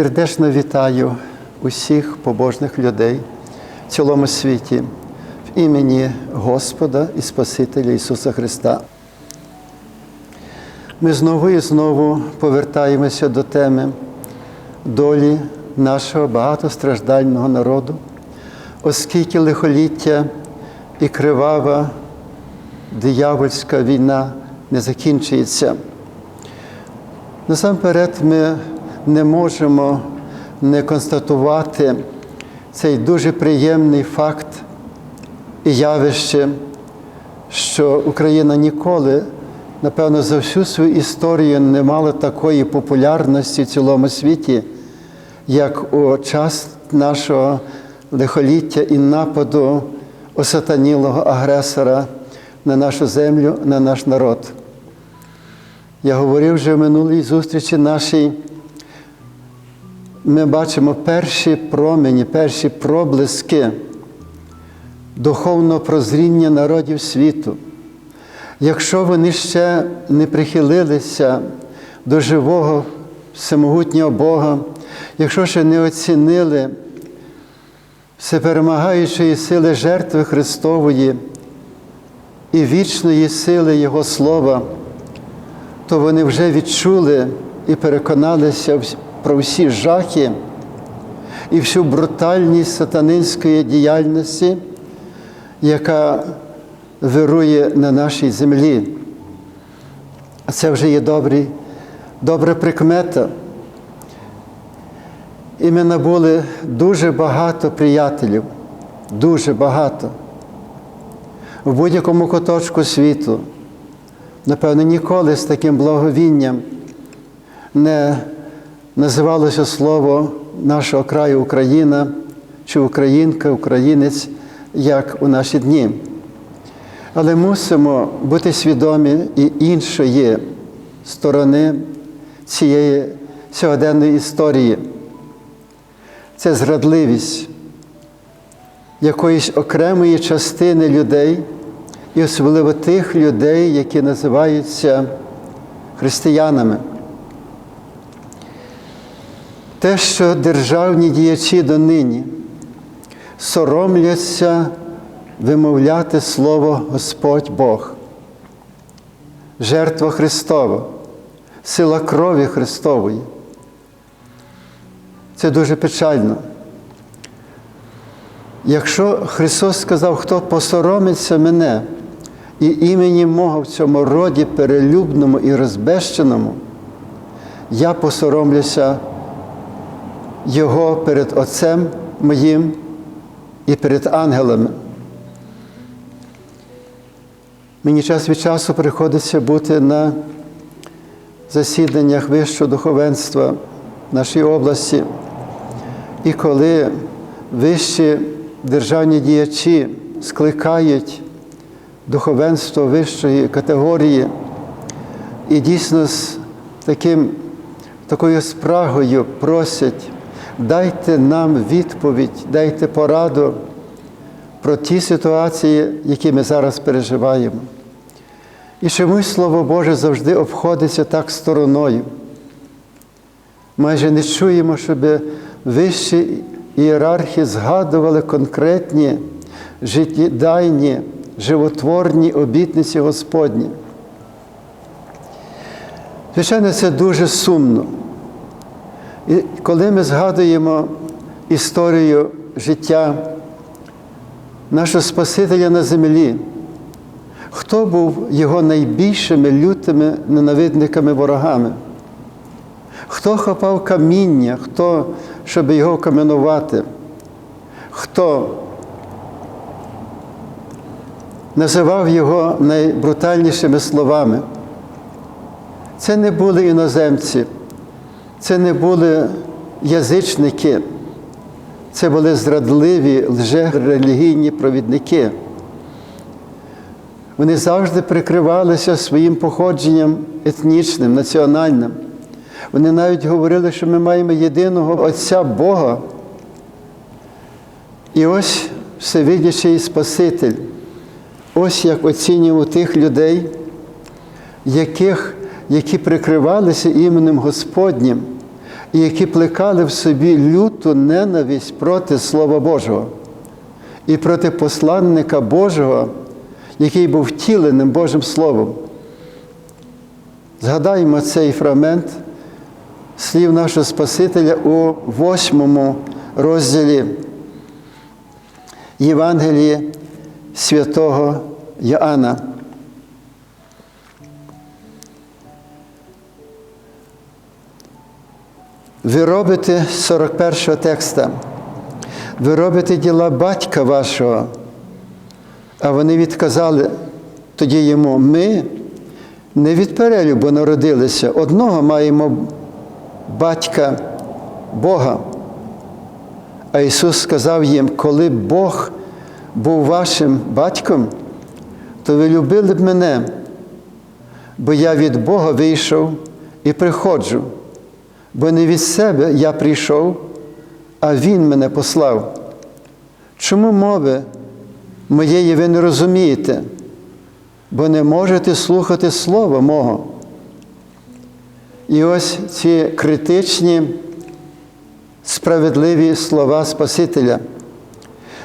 Сердечно вітаю усіх побожних людей в цілому світі в імені Господа і Спасителя Ісуса Христа. Ми знову і знову повертаємося до теми долі нашого багатостраждального народу, оскільки лихоліття і кривава диявольська війна не закінчується. Насамперед, ми не можемо не констатувати цей дуже приємний факт і явище, що Україна ніколи, напевно, за всю свою історію не мала такої популярності в цілому світі, як у час нашого лихоліття і нападу осатанілого агресора на нашу землю, на наш народ. Я говорив вже в минулій зустрічі нашій, ми бачимо перші промені, перші проблиски духовного прозріння народів світу. Якщо вони ще не прихилилися до живого всемогутнього Бога, якщо ще не оцінили всеперемагаючої сили жертви Христової і вічної сили Його Слова, то вони вже відчули і переконалися про всі жахи і всю брутальність сатанинської діяльності, яка вирує на нашій землі. Це вже є добрий, добра прикмета. І ми набули дуже багато приятелів, дуже багато. В будь-якому куточку світу. Напевно, ніколи з таким благовінням не називалося слово нашого краю Україна чи Українка, Українець, як у наші дні. Але мусимо бути свідомі і іншої сторони цієї сьогоденної історії. Це зрадливість якоїсь окремої частини людей, і особливо тих людей, які називаються християнами. Те, що державні діячі донині соромляться вимовляти слово Господь Бог, жертва Христова, сила крові Христової. Це дуже печально. Якщо Христос сказав, хто посоромиться мене і імені мого в цьому роді перелюбному і розбещеному, я посоромлюся Його перед Отцем моїм і перед ангелами. Мені час від часу приходиться бути на засіданнях вищого духовенства в нашій області. І коли вищі державні діячі скликають духовенство вищої категорії і дійсно з таким, такою спрагою просять, дайте нам відповідь, дайте пораду про ті ситуації, які ми зараз переживаємо. І чомусь Слово Боже завжди обходиться так стороною. Майже не чуємо, щоб вищі ієрархи згадували конкретні життєдайні, животворні обітниці Господні. Звичайно, це дуже сумно. І коли ми згадуємо історію життя нашого Спасителя на землі, хто був його найбільшими лютими ненавидниками ворогами? Хто хапав каміння, хто, щоб його каменувати, хто називав його найбрутальнішими словами? Це не були іноземці, це не були язичники, це були зрадливі лже-релігійні провідники. Вони завжди прикривалися своїм походженням етнічним, національним. Вони навіть говорили, що ми маємо єдиного Отця Бога. І ось всевидячий Спаситель, ось як оцінював тих людей, яких, які прикривалися іменем Господнім і які плекали в собі люту ненависть проти Слова Божого і проти посланника Божого, який був втіленим Божим Словом. Згадаємо цей фрагмент слів нашого Спасителя у восьмому розділі Євангелії святого Йоанна. Ви робите 41 текста. Ви робите діла батька вашого. А вони відказали тоді йому, ми не від перелюбу народилися, одного маємо батька Бога. А Ісус сказав їм, коли Бог був вашим батьком, то ви любили б мене, бо я від Бога вийшов і приходжу, бо не від себе я прийшов, а Він мене послав. Чому мови моєї ви не розумієте, бо не можете слухати Слова мого? І ось ці критичні, справедливі слова Спасителя.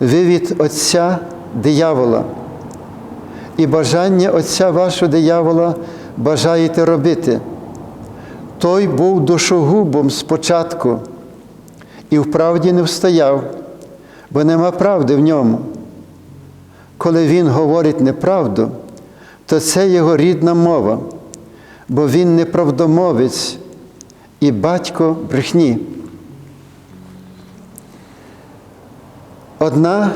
Ви від Отця диявола. І бажання Отця вашого диявола бажаєте робити. Той був душогубом спочатку і вправді не встояв, бо нема правди в ньому. Коли він говорить неправду, то це його рідна мова, бо він неправдомовець і батько брехні. Одна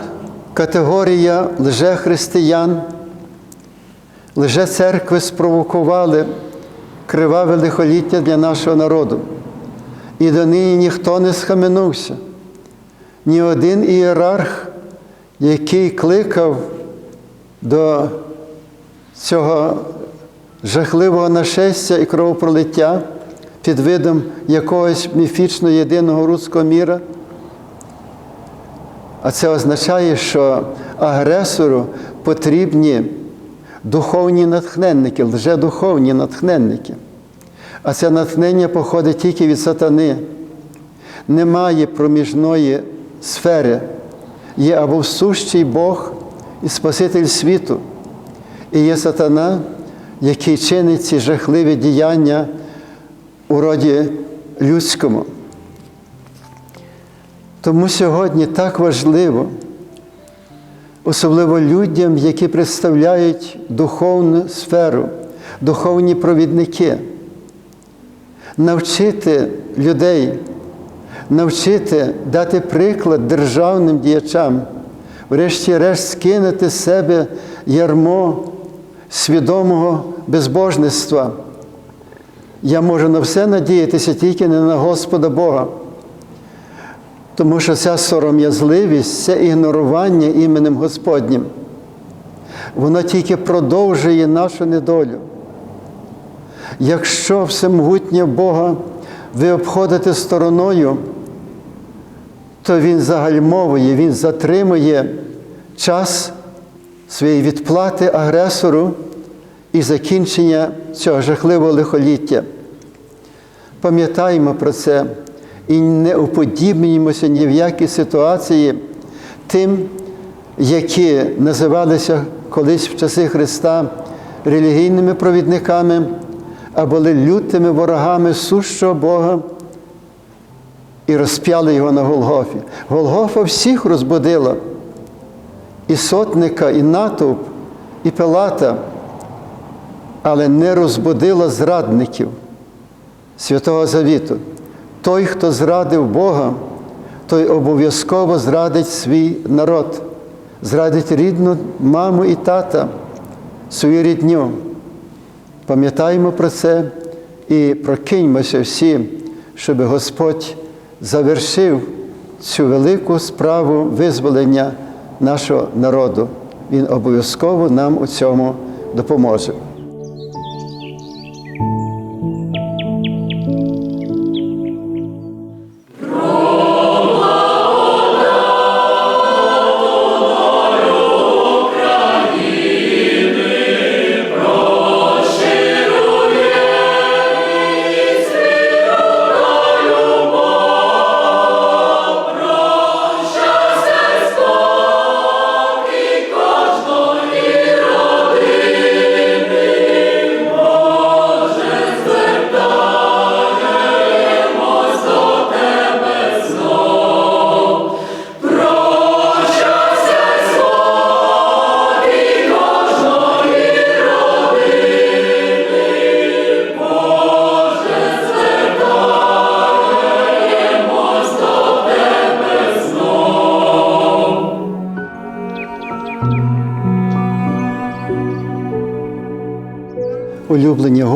категорія лжехристиян, лжецеркви спровокували криваве лихоліття для нашого народу. І до нині ніхто не схаменувся. Ні один ієрарх, який кликав до цього жахливого нашестя і кровопролиття під видом якогось міфічно єдиного руського міра. А це означає, що агресору потрібні духовні натхненники, лжедуховні натхненники. А це натхнення походить тільки від сатани. Немає проміжної сфери. Є або сущий Бог і Спаситель світу. І є сатана, який чинить ці жахливі діяння у роді людському. Тому сьогодні так важливо, особливо людям, які представляють духовну сферу, духовні провідники, навчити людей, навчити дати приклад державним діячам, врешті-решт скинути з себе ярмо свідомого безбожництва. Я можу на все надіятися тільки не на Господа Бога. Тому що ця сором'язливість, це ігнорування іменем Господнім, воно тільки продовжує нашу недолю. Якщо всемогутнє Бога ви обходите стороною, то Він загальмовує, Він затримує час своєї відплати агресору і закінчення цього жахливого лихоліття. Пам'ятаємо про це і не уподібнюємося ні в якій ситуації тим, які називалися колись в часи Христа релігійними провідниками, а були лютими ворогами сущого Бога і розп'яли його на Голгофі. Голгофа всіх розбудила. І сотника, і натовп, і Пилата, але не розбудила зрадників Святого Завіту. Той, хто зрадив Бога, той обов'язково зрадить свій народ, зрадить рідну маму і тата, свою рідню. Пам'ятаємо про це і прокиньмося всі, щоб Господь завершив цю велику справу визволення нашого народу. Він обов'язково нам у цьому допоможе.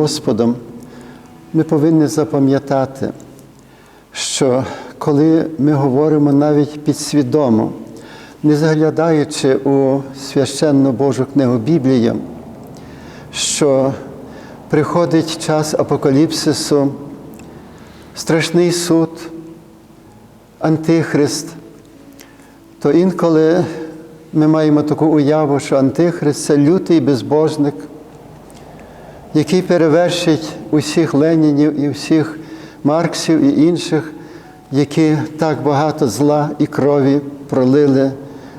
Господом, ми повинні запам'ятати, що коли ми говоримо навіть підсвідомо, не заглядаючи у священну Божу книгу Біблію, що приходить час апокаліпсису, страшний суд, антихрист, то інколи ми маємо таку уяву, що антихрист це лютий безбожник, який перевершить усіх Ленінів і всіх Марксів і інших, які так багато зла і крові пролили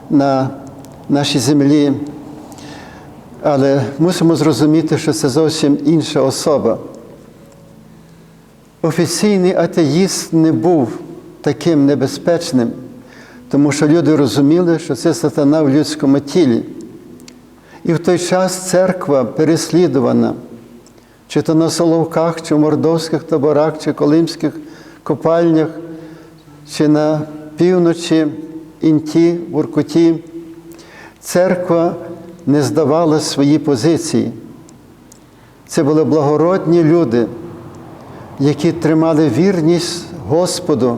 на нашій землі. Але мусимо зрозуміти, що це зовсім інша особа. Офіційний атеїст не був таким небезпечним, тому що люди розуміли, що це сатана в людському тілі. І в той час церква переслідувана, чи то на Соловках, чи в мордовських таборах, чи колимських копальнях, чи на півночі, Інті, в Уркуті, церква не здавала свої позиції. Це були благородні люди, які тримали вірність Господу,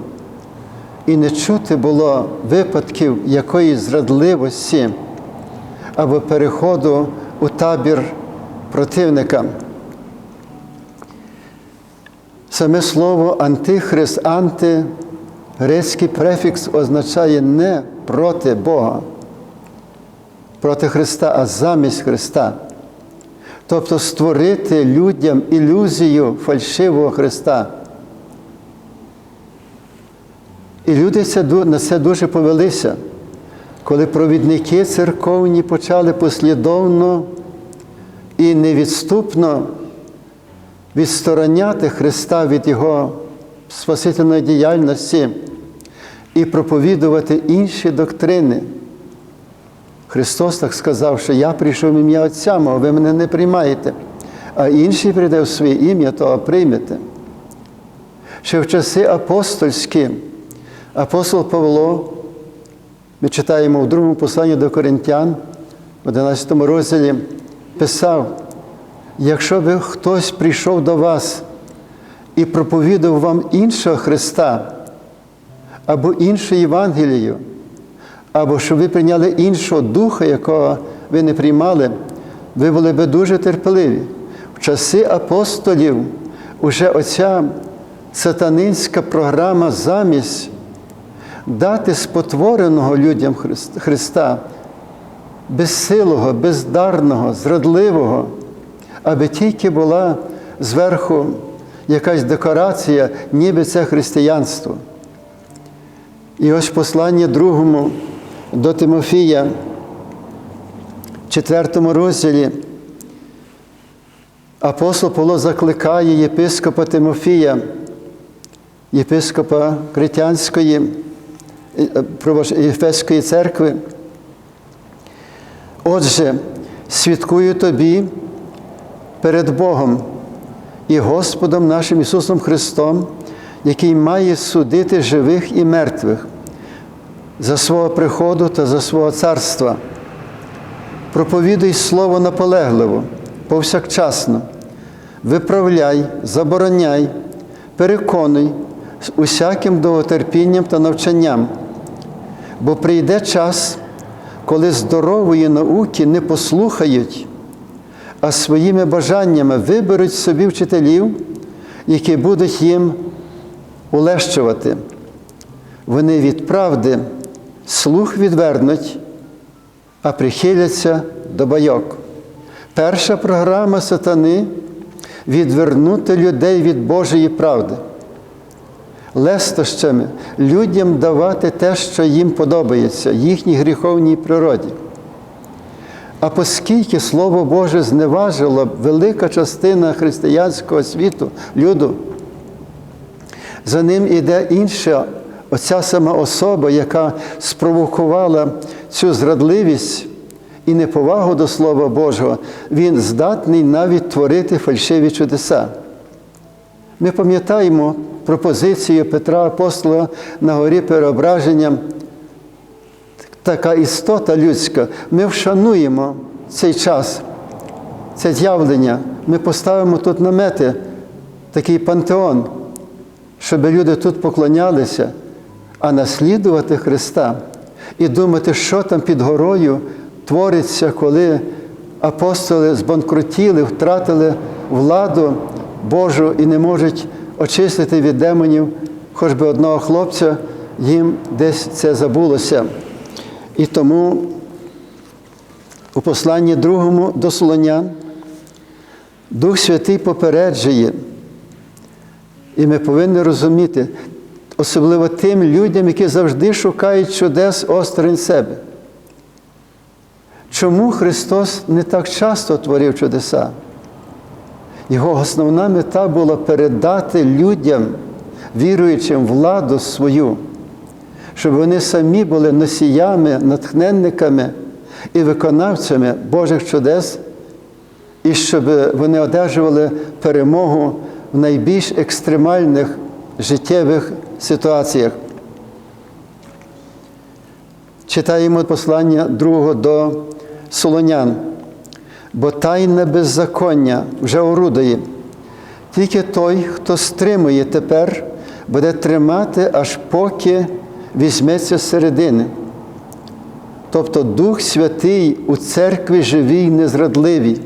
і не чути було випадків якоїсь зрадливості або переходу у табір противника. Саме слово антихрист, анти, грецький префікс означає не проти Бога, проти Христа, а замість Христа. Тобто створити людям ілюзію фальшивого Христа. І люди на це дуже повелися, коли провідники церковні почали послідовно і невідступно відстороняти Христа від Його спасительної діяльності і проповідувати інші доктрини. Христос так сказав, що я прийшов в ім'я Отця мого, ви мене не приймаєте, а інший прийде в своє ім'я, то приймете. Ще в часи апостольські апостол Павло, ми читаємо в другому посланні до Коринтян, в 11 розділі, писав, якщо би хтось прийшов до вас і проповідав вам іншого Христа або іншу Євангелію, або щоб ви прийняли іншого духа, якого ви не приймали, ви були би дуже терпеливі. В часи апостолів уже оця сатанинська програма замість дати спотвореного людям Христа, безсилого, бездарного, зрадливого, аби тільки була зверху якась декорація, ніби це християнство. І ось послання другому до Тимофія, в четвертому розділі, апостол Павло закликає єпископа Тимофія, єпископа Критянської, Єфеської церкви. Отже, свідкую тобі перед Богом і Господом нашим Ісусом Христом, який має судити живих і мертвих за свого приходу та за свого царства. Проповідуй Слово наполегливо, повсякчасно, виправляй, забороняй, переконуй з усяким довготерпінням та навчанням, бо прийде час, коли здорової науки не послухають, а своїми бажаннями виберуть собі вчителів, які будуть їм улещувати. Вони від правди слух відвернуть, а прихиляться до байок. Перша програма сатани відвернути людей від Божої правди. Лестощами людям давати те, що їм подобається, їхній гріховній природі. А оскільки Слово Боже зневажило велика частина християнського світу, люду, за ним іде інша оця сама особа, яка спровокувала цю зрадливість і неповагу до Слова Божого, він здатний навіть творити фальшиві чудеса. Ми пам'ятаємо пропозицію Петра Апостола на горі переображення. Така істота людська, ми вшануємо цей час, це з'явлення. Ми поставимо тут намети, такий пантеон, щоб люди тут поклонялися, а наслідувати Христа і думати, що там під горою твориться, коли апостоли збанкрутіли, втратили владу Божу і не можуть очистити від демонів. Хоч би одного хлопця, їм десь це забулося. І тому у посланні другому до Солонян Дух Святий попереджує, і ми повинні розуміти, особливо тим людям, які завжди шукають чудес осторонь себе. Чому Христос не так часто творив чудеса? Його основна мета була передати людям, віруючим владу свою, щоб вони самі були носіями, натхненниками і виконавцями Божих чудес, і щоб вони одержували перемогу в найбільш екстремальних життєвих ситуаціях. Читаємо послання другого до Солонян, бо тайне беззаконня вже орудує. Тільки той, хто стримує тепер, буде тримати, аж поки візьметься з середини. Тобто Дух Святий у церкві живій, незрадливій.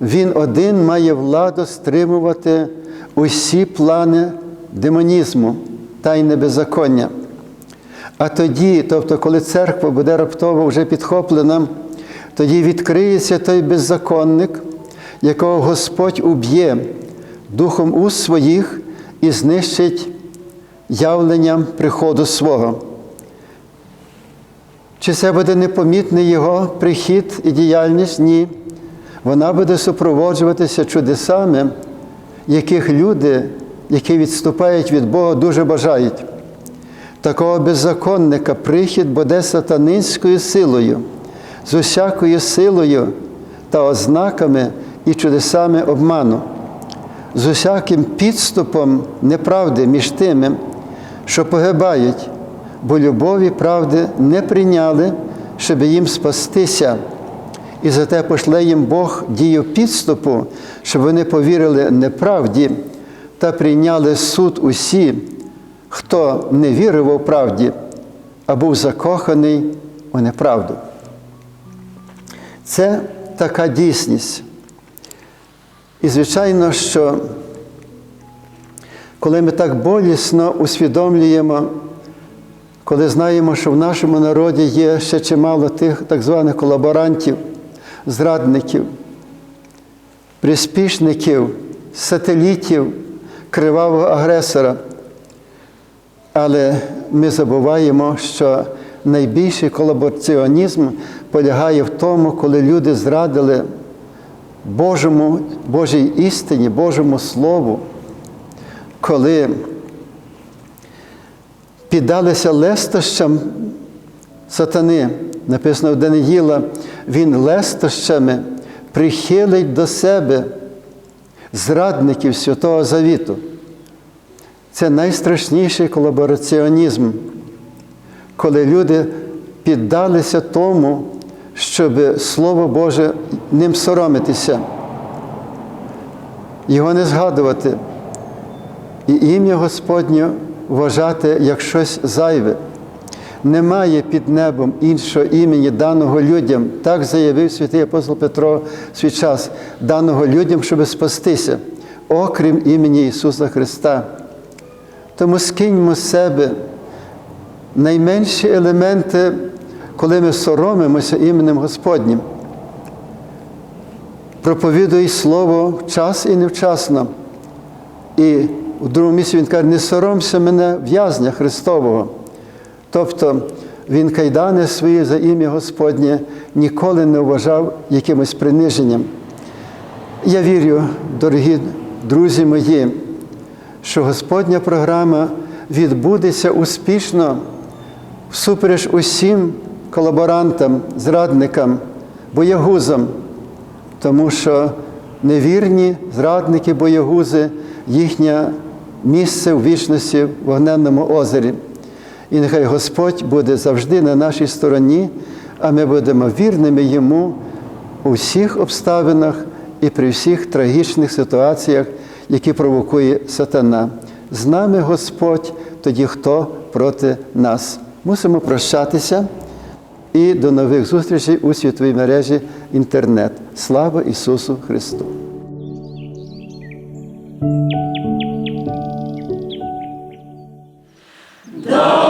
Він один має владу стримувати усі плани демонізму тайне беззаконня. А тоді, тобто, коли церква буде раптово вже підхоплена, тоді відкриється той беззаконник, якого Господь уб'є духом уст своїх і знищить явленням приходу свого. Чи це буде непомітний його прихід і діяльність? Ні. Вона буде супроводжуватися чудесами, яких люди, які відступають від Бога, дуже бажають. Такого беззаконника прихід буде сатанинською силою, з усякою силою та ознаками і чудесами обману, з усяким підступом неправди між тими, що погибають, бо любові правди не прийняли, щоб їм спастися. І зате пошле їм Бог дію підступу, щоб вони повірили неправді та прийняли суд усі, хто не вірив у правді, а був закоханий у неправду. Це така дійсність. І, звичайно, що коли ми так болісно усвідомлюємо, коли знаємо, що в нашому народі є ще чимало тих так званих колаборантів, зрадників, приспішників, сателітів, кривавого агресора. Але ми забуваємо, що найбільший колабораціонізм полягає в тому, коли люди зрадили Божому, Божій істині, Божому Слову, коли піддалися лестощам сатани, написано в Даниїла, він лестощами прихилить до себе зрадників Святого Завіту. Це найстрашніший колабораціонізм, коли люди піддалися тому, щоб Слово Боже ним соромитися, його не згадувати, і ім'я Господнє вважати як щось зайве. Немає під небом іншого імені, даного людям, так заявив святий апостол Петро в свій час, даного людям, щоб спастися, окрім імені Ісуса Христа. Тому скиньмо з себе найменші елементи, коли ми соромимося іменем Господнім. Проповідуй Слово час і невчасно. І у другому місці він каже, не соромся мене в'язня Христового. Тобто він кайдани свої за ім'я Господнє ніколи не вважав якимось приниженням. Я вірю, дорогі друзі мої, що Господня програма відбудеться успішно всупереч усім колаборантам, зрадникам, боягузам, тому що невірні зрадники, боягузи, їхнє місце в вічності в вогненному озері. І нехай Господь буде завжди на нашій стороні, а ми будемо вірними Йому у всіх обставинах і при всіх трагічних ситуаціях, які провокує сатана. З нами Господь, тоді хто проти нас. Мусимо прощатися і до нових зустрічей у світовій мережі інтернет. Слава Ісусу Христу! Lord.